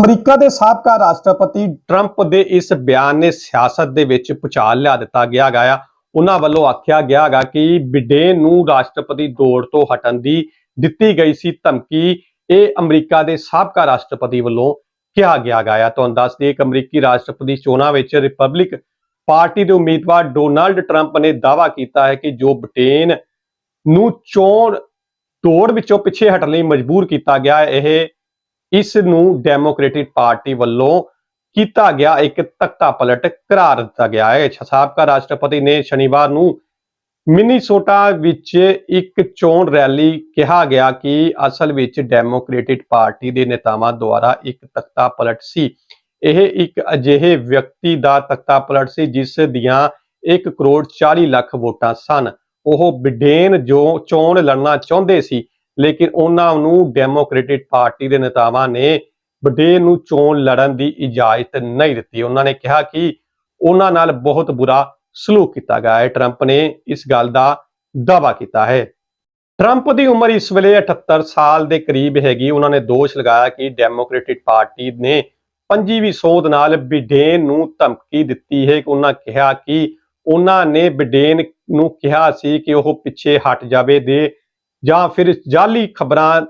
America ਦੇ ਸਾਬਕਾ ਰਾਸ਼ਟਰਪਤੀ ਟਰੰਪ ਦੇ ਇਸ ਬਿਆਨ ਨੇ ਸਿਆਸਤ ਦੇ ਵਿੱਚ ਪੁਚਾਲ ਲਿਆ ਦਿੱਤਾ ਗਿਆ ਗਿਆ ਉਹਨਾਂ ਵੱਲੋਂ ਆਖਿਆ ਗਿਆ ਗਾ ਕਿ ਬਿਡੇਨ ਨੂੰ ਰਾਸ਼ਟਰਪਤੀ ਦੌੜ ਤੋਂ ਹਟਣ ਦੀ ਦਿੱਤੀ ਗਈ ਸੀ ਧਮਕੀ, ਇਹ ਅਮਰੀਕਾ ਦੇ ਸਾਬਕਾ ਰਾਸ਼ਟਰਪਤੀ ਵੱਲੋਂ ਕਿਹਾ ਗਿਆ ਗਿਆ ਤੁਹਾਨੂੰ ਦੱਸ ਦਈਏ ਕਿ ਅਮਰੀਕੀ ਰਾਸ਼ਟਰਪਤੀ ਚੋਣਾਂ ਵਿੱਚ ਰਿਪਬਲਿਕ ਪਾਰਟੀ ਦੇ ਉਮੀਦਵਾਰ ਡੋਨਾਲਡ ਟਰੰਪ ਨੇ ਦਾਅਵਾ ਕੀਤਾ ਹੈ ਕਿ ਜੋ ਬ੍ਰਿਟੇਨ ਨੂੰ ਚੋਣ, ਦੌੜ ਵਿੱਚੋਂ ਪਿੱਛੇ ਹਟਣ ਲਈ ਮਜਬੂਰ ਕੀਤਾ ਗਿਆ ਇਹ ਇਸ ਨੂੰ ਡੈਮੋਕ੍ਰੈਟਿਕ ਪਾਰਟੀ ਵੱਲੋਂ ਕੀਤਾ ਗਿਆ ਇੱਕ ਤਖਤਾ ਪਲਟ ਕਰਾਰ ਦਿੱਤਾ ਗਿਆ ਹੈ। ਸਾਬਕਾ ਰਾਸ਼ਟਰਪਤੀ ਨੇ ਸ਼ਨੀਵਾਰ ਨੂੰ ਮਿਨੀਸੋਟਾ ਵਿੱਚ ਇੱਕ ਚੋਣ ਰੈਲੀ ਕਿਹਾ ਗਿਆ ਕਿ ਅਸਲ ਵਿੱਚ ਡੈਮੋਕ੍ਰੈਟਿਕ ਪਾਰਟੀ ਦੇ ਨੇਤਾਵਾਂ ਦੁਆਰਾ ਇੱਕ ਤਖਤਾ ਪਲਟ ਸੀ। ਇਹ ਇੱਕ ਅਜਿਹੇ ਵਿਅਕਤੀ ਦਾ ਤਖਤਾ ਪਲਟ ਸੀ ਜਿਸ ਦੀਆਂ 1 ਕਰੋੜ 40 ਲੱਖ ਵੋਟਾਂ ਸਨ। ਉਹ ਬਿਡੇਨ ਜੋ ਚੋਣ ਲੜਨਾ ਚਾਹੁੰਦੇ ਸੀ ਲੇਕਿਨ ਉਹਨਾਂ ਨੂੰ ਡੈਮੋਕ੍ਰੈਟਿਕ ਪਾਰਟੀ ਦੇ ਨੇਤਾਵਾਂ ਨੇ ਬਿਡੇਨ ਨੂੰ ਚੋਣ ਲੜਨ ਦੀ ਇਜਾਜ਼ਤ ਨਹੀਂ ਦਿੱਤੀ। ਉਹਨਾਂ ਨੇ ਕਿਹਾ ਕਿ ਉਹਨਾਂ ਨਾਲ ਬਹੁਤ ਬੁਰਾ ਸਲੂਕ ਕੀਤਾ ਗਿਆ ਹੈ। ਟਰੰਪ ਨੇ ਇਸ ਗੱਲ ਦਾ ਦਾਅਵਾ ਕੀਤਾ ਹੈ। ਟਰੰਪ ਦੀ ਉਮਰ ਇਸ ਵੇਲੇ 78 ਸਾਲ ਦੇ ਕਰੀਬ ਹੈਗੀ। ਉਹਨਾਂ ਨੇ ਦੋਸ਼ ਲਗਾਇਆ ਕਿ ਡੈਮੋਕ੍ਰੈਟਿਕ ਪਾਰਟੀ ਨੇ ਪੰਜੀਵੀਂ ਸੋਧ ਨਾਲ ਬਿਡੇਨ ਨੂੰ ਧਮਕੀ ਦਿੱਤੀ ਹੈ ਕਿ ਉਹਨਾਂ ਕਿਹਾ ਕਿ ਉਹਨਾਂ ਨੇ ਬਿਡੇਨ ਨੂੰ ਕਿਹਾ ਸੀ ਕਿ ਉਹ ਪਿੱਛੇ ਹਟ ਜਾਵੇ ਦੇ ਜਾਂ ਫਿਰ ਜਾਲੀ ਖਬਰਾਂ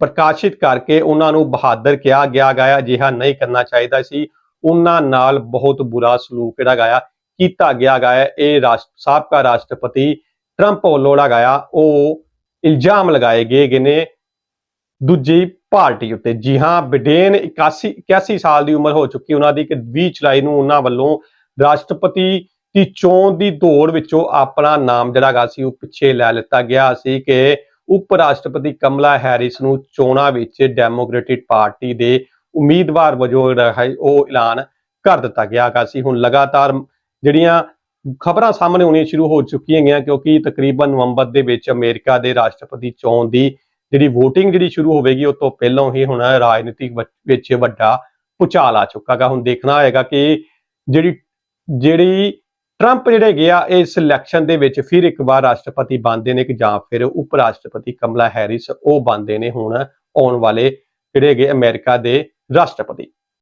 ਪ੍ਰਕਾਸ਼ਿਤ ਕਰਕੇ ਉਹਨਾਂ ਨੂੰ ਬਹਾਦਰ ਕਿਹਾ ਗਿਆ ਗਿਆ ਅਜਿਹਾ ਨਹੀਂ ਕਰਨਾ ਚਾਹੀਦਾ ਸੀ। ਉਹਨਾਂ ਨਾਲ ਬਹੁਤ ਬੁਰਾ ਸਲੂਕ ਜਿਹੜਾ ਗਿਆ ਕੀਤਾ ਗਿਆ ਗਿਆ ਇਹ ਰਾਸ਼ਟ, ਸਾਬਕਾ ਰਾਸ਼ਟਰਪਤੀ ਟਰੰਪ ਵੱਲੋਂ ਜਿਹੜਾ ਗਿਆ ਉਹ ਇਲਜ਼ਾਮ ਲਗਾਏ ਗਏ ਗਏ ਨੇ ਦੂਜੀ ਪਾਰਟੀ ਉੱਤੇ। ਜੀ ਹਾਂ ਬਿਡੇਨ 81 81 ਸਾਲ ਦੀ ਉਮਰ ਹੋ ਚੁੱਕੀ। ਉਹਨਾਂ ਦੀ ਕਿ 20 ਜੁਲਾਈ ਨੂੰ ਉਹਨਾਂ ਵੱਲੋਂ ਰਾਸ਼ਟਰਪਤੀ ਦੀ ਚੋਣ ਦੀ ਦੌੜ ਵਿੱਚੋਂ ਆਪਣਾ ਨਾਮ ਜਿਹੜਾ ਗਾ ਸੀ ਉਹ ਪਿੱਛੇ ਲੈ ਲਿੱਤਾ ਗਿਆ ਸੀ ਕਿ ਉਪ ਰਾਸ਼ਟਰਪਤੀ ਕਮਲਾ ਹੈਰਿਸ ਨੂੰ ਚੋਣਾਂ ਵਿੱਚ ਡੈਮੋਕ੍ਰੈਟਿਕ ਪਾਰਟੀ ਦੇ ਉਮੀਦਵਾਰ ਵਜੋਂ ਜਿਹੜਾ ਹੈ ਉਹ ਐਲਾਨ ਕਰ ਦਿੱਤਾ ਗਿਆ ਸੀ। ਹੁਣ ਲਗਾਤਾਰ ਜਿਹੜੀਆਂ ਖਬਰਾਂ ਸਾਹਮਣੇ ਆਉਣੀਆਂ ਸ਼ੁਰੂ ਹੋ ਚੁੱਕੀਆਂ ਗਈਆਂ ਕਿਉਂਕਿ ਤਕਰੀਬਨ ਨਵੰਬਰ ਦੇ ਵਿੱਚ ਅਮਰੀਕਾ ਦੇ ਰਾਸ਼ਟਰਪਤੀ ਚੋਣ ਦੀ ਜਿਹੜੀ VOTING ਜਿਹੜੀ ਸ਼ੁਰੂ ਹੋਵੇਗੀ ਉਸ ਤੋਂ ਪਹਿਲਾਂ ਹੀ ਹੁਣ ਰਾਜਨੀਤਿਕ ਵਿੱਚ ਵੱਡਾ ਭੁਚਾਲ ਆ ਚੁੱਕਾ ਗਾ ਹੁਣ ਦੇਖਣਾ ਹੋਏਗਾ ਕਿ ਜਿਹੜੀ ਜਿਹੜੀ ਟਰੰਪ ਜਿਹੜੇ ਗਿਆ ਇਸ ਇਲੈਕਸ਼ਨ ਦੇ ਵਿੱਚ ਫਿਰ ਇੱਕ ਵਾਰ ਰਾਸ਼ਟਰਪਤੀ ਬਣਦੇ ਨੇ ਕਿ ਜਾਂ ਫਿਰ ਉਪ ਰਾਸ਼ਟਰਪਤੀ ਕਮਲਾ ਹੈਰਿਸ ਉਹ ਬਣਦੇ ਨੇ ਹੁਣ ਆਉਣ ਵਾਲੇ ਜਿਹੜੇ ਹੈਗੇ ਅਮਰੀਕਾ ਦੇ ਰਾਸ਼ਟਰਪਤੀ।